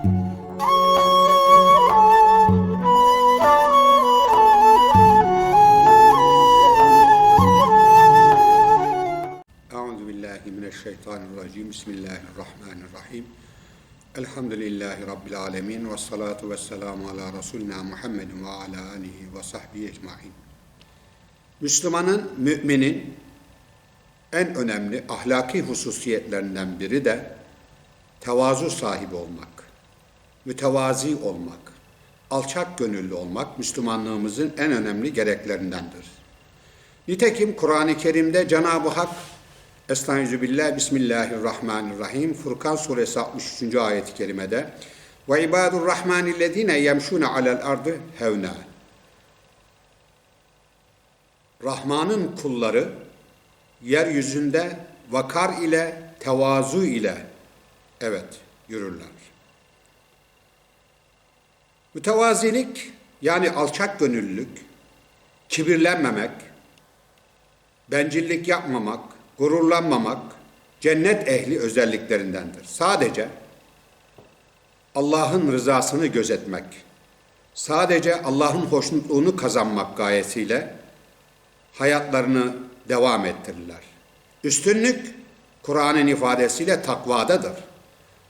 Euzu billahi mineşşeytanirracim. Bismillahirrahmanirrahim. Elhamdülillahi rabbil alamin ve salatu vesselamu ala resulina Muhammedin ve ala alihi ve sahbihi ecmaîn. Müslümanın, müminin en önemli ahlaki hususiyetlerinden biri de tevazu sahibi olmak, mütevazi olmak, alçak gönüllü olmak Müslümanlığımızın en önemli gereklerindendir. Nitekim Kur'an-ı Kerim'de Cenab-ı Hak Estağfirullah, Bismillahirrahmanirrahim. Furkan suresi 63. ayet-i kerimede ve ibadur rahmanillezine yemşune alel ardı hevna. Rahman'ın kulları yeryüzünde vakar ile tevazu ile evet yürürler. Mütevazilik yani alçak gönüllülük, kibirlenmemek, bencillik yapmamak, gururlanmamak cennet ehli özelliklerindendir. Sadece Allah'ın rızasını gözetmek, sadece Allah'ın hoşnutluğunu kazanmak gayesiyle hayatlarını devam ettirirler. Üstünlük Kur'an'ın ifadesiyle takvadadır.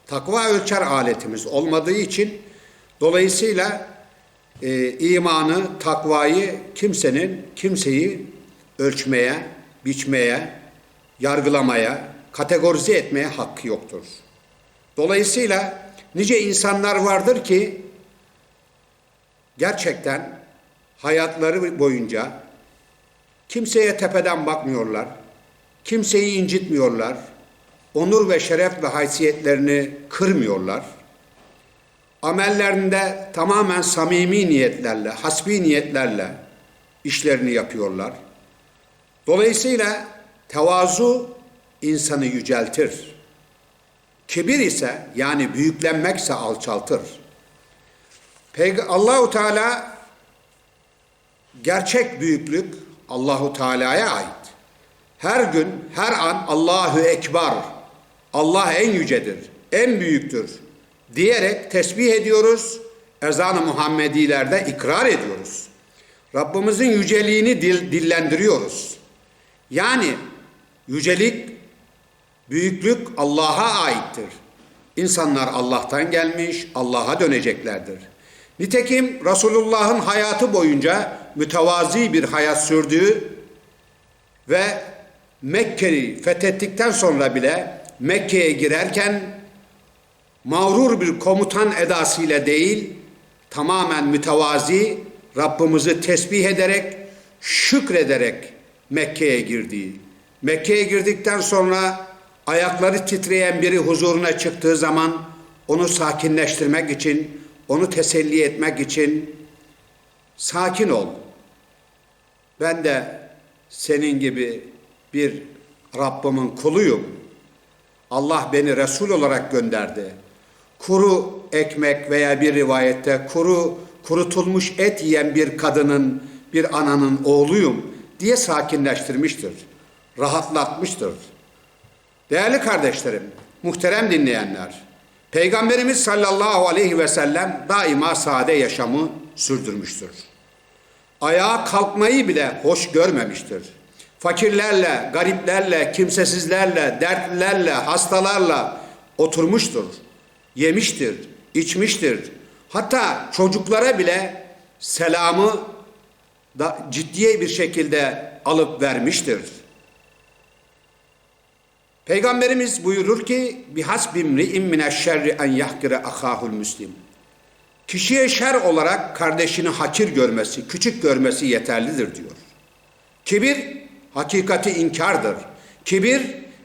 Takva ölçer aletimiz olmadığı için dolayısıyla e, imanı, takvayı kimsenin kimseyi ölçmeye, biçmeye, yargılamaya, kategorize etmeye hakkı yoktur. Dolayısıyla nice insanlar vardır ki gerçekten hayatları boyunca kimseye tepeden bakmıyorlar, kimseyi incitmiyorlar, onur ve şeref ve haysiyetlerini kırmıyorlar. Amellerinde tamamen samimi niyetlerle, hasbi niyetlerle işlerini yapıyorlar. Dolayısıyla tevazu insanı yüceltir. Kibir ise yani büyüklenmekse alçaltır. Peyg Allahu Teala gerçek büyüklük Allahu Teala'ya ait. Her gün, her an Allahu Ekber. Allah en yücedir, en büyüktür diyerek tesbih ediyoruz. Ezan-ı Muhammedilerde ikrar ediyoruz. Rabbimizin yüceliğini dil, dillendiriyoruz. Yani yücelik, büyüklük Allah'a aittir. İnsanlar Allah'tan gelmiş, Allah'a döneceklerdir. Nitekim Resulullah'ın hayatı boyunca mütevazi bir hayat sürdüğü ve Mekke'yi fethettikten sonra bile Mekke'ye girerken mağrur bir komutan edasıyla değil, tamamen mütevazi, Rabbimizi tesbih ederek, şükrederek Mekke'ye girdiği. Mekke'ye girdikten sonra ayakları titreyen biri huzuruna çıktığı zaman onu sakinleştirmek için, onu teselli etmek için sakin ol. Ben de senin gibi bir Rabbimin kuluyum. Allah beni Resul olarak gönderdi. Kuru ekmek veya bir rivayette kuru kurutulmuş et yiyen bir kadının, bir ananın oğluyum diye sakinleştirmiştir. Rahatlatmıştır. Değerli kardeşlerim, muhterem dinleyenler, Peygamberimiz sallallahu aleyhi ve sellem daima sade yaşamı sürdürmüştür. Ayağa kalkmayı bile hoş görmemiştir. Fakirlerle, gariplerle, kimsesizlerle, dertlilerle, hastalarla oturmuştur. Yemiştir, içmiştir. Hatta çocuklara bile selamı da ciddiye bir şekilde alıp vermiştir. Peygamberimiz buyurur ki bihasbim ri'in mineşşerri en yahkire ahahul müslim. Kişiye şer olarak kardeşini hakir görmesi, küçük görmesi yeterlidir diyor. Kibir hakikati inkardır. Kibir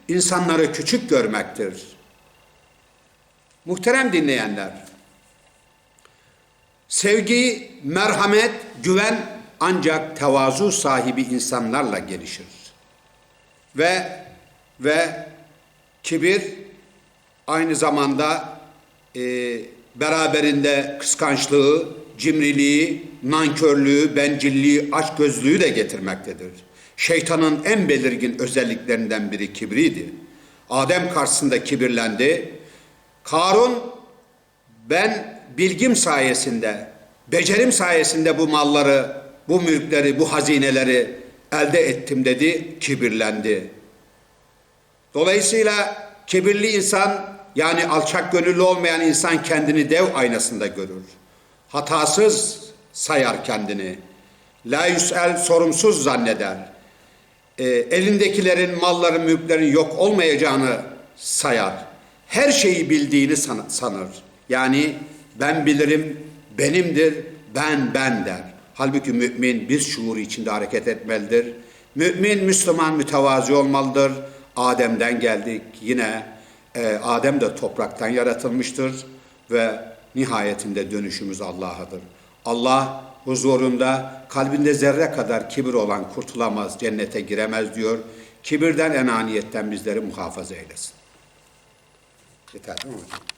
insanları küçük görmektir. Muhterem dinleyenler, sevgi, merhamet, güven ancak tevazu sahibi insanlarla gelişir. Ve ve kibir aynı zamanda e, beraberinde kıskançlığı, cimriliği, nankörlüğü, bencilliği, açgözlüğü de getirmektedir. Şeytanın en belirgin özelliklerinden biri kibriydi. Adem karşısında kibirlendi. Karun ben bilgim sayesinde, becerim sayesinde bu malları, bu mülkleri, bu hazineleri elde ettim dedi, kibirlendi. Dolayısıyla kibirli insan yani alçak gönüllü olmayan insan kendini dev aynasında görür. Hatasız sayar kendini. La yüsel sorumsuz zanneder. E, elindekilerin, malların, mülklerin yok olmayacağını sayar. Her şeyi bildiğini san- sanır. Yani ben bilirim, benimdir, ben ben der. Halbuki mümin bir şuur içinde hareket etmelidir. Mümin, Müslüman mütevazi olmalıdır. Adem'den geldik. Yine e, Adem de topraktan yaratılmıştır ve nihayetinde dönüşümüz Allah'adır. Allah huzurunda kalbinde zerre kadar kibir olan kurtulamaz, cennete giremez diyor. Kibirden, enaniyetten bizleri muhafaza eylesin. Ficaram onde?